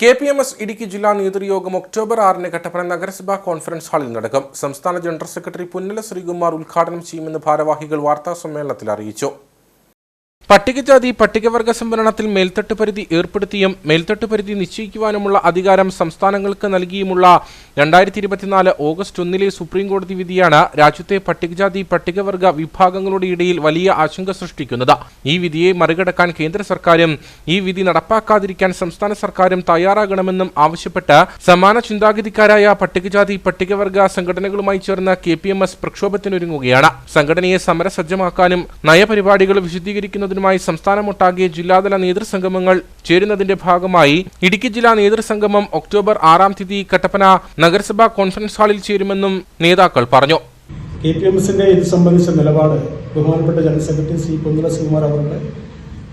K P M S Idukki ജില്ലാ നേതൃയോഗം October ആറിന് കട്ടപ്പന നഗരസഭാ കോൺഫറൻസ് ഹാളിൽ നടക്കും. സംസ്ഥാന ജനറൽ സെക്രട്ടറി പുന്നല ശ്രീകുമാർ ഉദ്ഘാടനം ചെയ്യുമെന്ന് ഭാരവാഹികൾ വാർത്താ സമ്മേളനത്തിൽ അറിയിച്ചു. പട്ടികജാതി പട്ടികവർഗ സംവരണത്തിൽ മേൽത്തട്ട് പരിധി ഏർപ്പെടുത്തിയും മേൽത്തട്ട് പരിധി നിശ്ചയിക്കുവാനുമുള്ള അധികാരം സംസ്ഥാനങ്ങൾക്ക് നൽകിയുമുള്ള രണ്ടായിരത്തി ഇരുപത്തിനാല് ഓഗസ്റ്റ് ഒന്നിലെ സുപ്രീംകോടതി വിധിയാണ് രാജ്യത്തെ പട്ടികജാതി പട്ടികവർഗ വിഭാഗങ്ങളുടെ ഇടയിൽ വലിയ ആശങ്ക സൃഷ്ടിക്കുന്നത്. ഈ വിധിയെ മറികടക്കാൻ കേന്ദ്ര സർക്കാരും ഈ വിധി നടപ്പാക്കാതിരിക്കാൻ സംസ്ഥാന സർക്കാരും തയ്യാറാകണമെന്നും ആവശ്യപ്പെട്ട് സമാന ചിന്താഗതിക്കാരായ പട്ടികജാതി പട്ടികവർഗ സംഘടനകളുമായി ചേർന്ന കെ പി എം എസ് പ്രക്ഷോഭത്തിനൊരുങ്ങുകയാണ്. സംഘടനയെ സമരസജ്ജമാക്കാനും നയപരിപാടികൾ വിശദീകരിക്കുന്നതിനുമായി സംസ്ഥാനമൊട്ടാകെ ജില്ലാതല നേതൃസംഗമങ്ങൾ ചേരുന്നതിന്റെ ഭാഗമായി ഇടുക്കി ജില്ലാ നേതൃസംഗമം ഒക്ടോബർ ആറാം തീയതി കട്ടപ്പന നഗരസഭാ കോൺഫറൻസ് ഹാളിൽ ചേരുമെന്നും നേതാക്കൾ പറഞ്ഞു. കെ പി എം എസിന്റെ ഇത് സംബന്ധിച്ച നിലപാട് ബഹുമാനപ്പെട്ട ജനറൽ സെക്രട്ടറി ശ്രീ പൊന്നുല ശ്രീകുമാർ അവരുടെ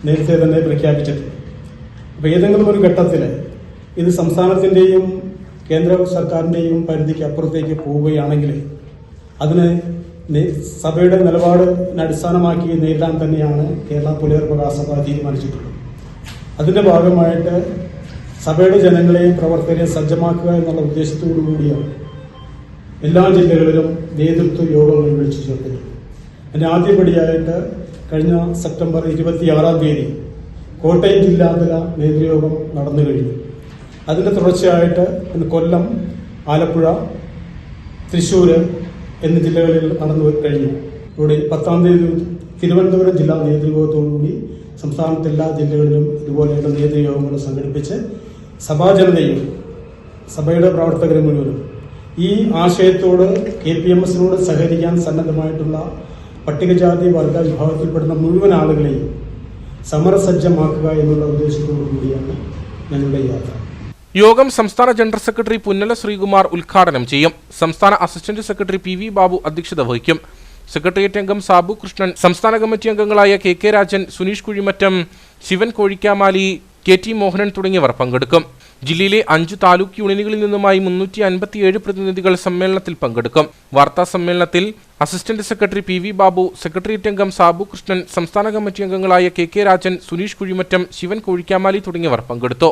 നേരത്തെ തന്നെ പ്രഖ്യാപിച്ചിട്ടുണ്ട്. അപ്പോൾ ഏതെങ്കിലും ഒരു ഘട്ടത്തിൽ ഇത് സംസ്ഥാനത്തിന്റെയും കേന്ദ്ര സർക്കാരിന്റെയും പരിധിക്ക് അപ്പുറത്തേക്ക് പോവുകയാണെങ്കിൽ അതിന് സഭയുടെ നിലപാടിനെ അടിസ്ഥാനമാക്കി നേരിടാൻ തന്നെയാണ് കേരള പുനർപ്രകാശ സഭ തീരുമാനിച്ചിട്ടുള്ളത്. അതിന്റെ ഭാഗമായിട്ട് സഭയുടെ ജനങ്ങളെയും പ്രവർത്തകരെയും സജ്ജമാക്കുക എന്നുള്ള ഉദ്ദേശത്തോടു കൂടിയാണ് എല്ലാ ജില്ലകളിലും നേതൃത്വ യോഗങ്ങൾ വിളിച്ചു ചേർത്തത്. അതിന്റെ ആദ്യപടിയായിട്ട് കഴിഞ്ഞ സെപ്റ്റംബർ ഇരുപത്തിയാറാം തീയതി കോട്ടയം ജില്ലാതല നേതൃയോഗം നടന്നു കഴിഞ്ഞു. അതിന്റെ തുടർച്ചയായിട്ട് കൊല്ലം ആലപ്പുഴ തൃശ്ശൂർ എന്നീ ജില്ലകളിൽ നടന്നു കഴിഞ്ഞു. ഇവിടെ പത്താം തീയതി തിരുവനന്തപുരം ജില്ലാ നേതൃയോഗത്തോടുകൂടി സംസ്ഥാനത്തെ എല്ലാ ജില്ലകളിലും ഇതുപോലെയുള്ള നേതൃയോഗങ്ങൾ സംഘടിപ്പിച്ച് സഭാജനതയും സഭയുടെ പ്രവർത്തകരും മുഴുവനും ഈ ആശയത്തോട് കെ പി എം എസിനോട് സഹകരിക്കാൻ സന്നദ്ധമായിട്ടുള്ള പട്ടികജാതി വർഗ വിഭാഗത്തിൽപ്പെടുന്ന മുഴുവൻ ആളുകളെയും സമരസജ്ജമാക്കുക എന്നുള്ള ഉദ്ദേശത്തോടു കൂടിയാണ് ഞങ്ങളുടെ യാത്ര. യോഗം സംസ്ഥാന ജനറൽ സെക്രട്ടറി പുന്നല ശ്രീകുമാർ ഉദ്ഘാടനം ചെയ്യും. സംസ്ഥാന assistant secretary P V Babu അധ്യക്ഷത വഹിക്കും. സെക്രട്ടേറിയറ്റ് അംഗം സാബു കൃഷ്ണൻ സംസ്ഥാന കമ്മിറ്റി അംഗങ്ങളായ K K Rajan Suneesh Kuzhimattam Sivan Kozhikkamali K T Mohanan തുടങ്ങിയവർ പങ്കെടുക്കും. ജില്ലയിലെ അഞ്ചു താലൂക്ക് യൂണിയനുകളിൽ നിന്നുമായി മുന്നൂറ്റി അൻപത്തിയേഴ് പ്രതിനിധികൾ സമ്മേളനത്തിൽ പങ്കെടുക്കും. വാർത്താ സമ്മേളനത്തിൽ assistant secretary P V Babu secretariat അംഗം സാബു കൃഷ്ണൻ സംസ്ഥാന കമ്മിറ്റി അംഗങ്ങളായ കെ കെ രാജൻ സുനീഷ് കുഴിമറ്റം ശിവൻ കോഴിക്കാമാലി തുടങ്ങിയവർ പങ്കെടുത്തു.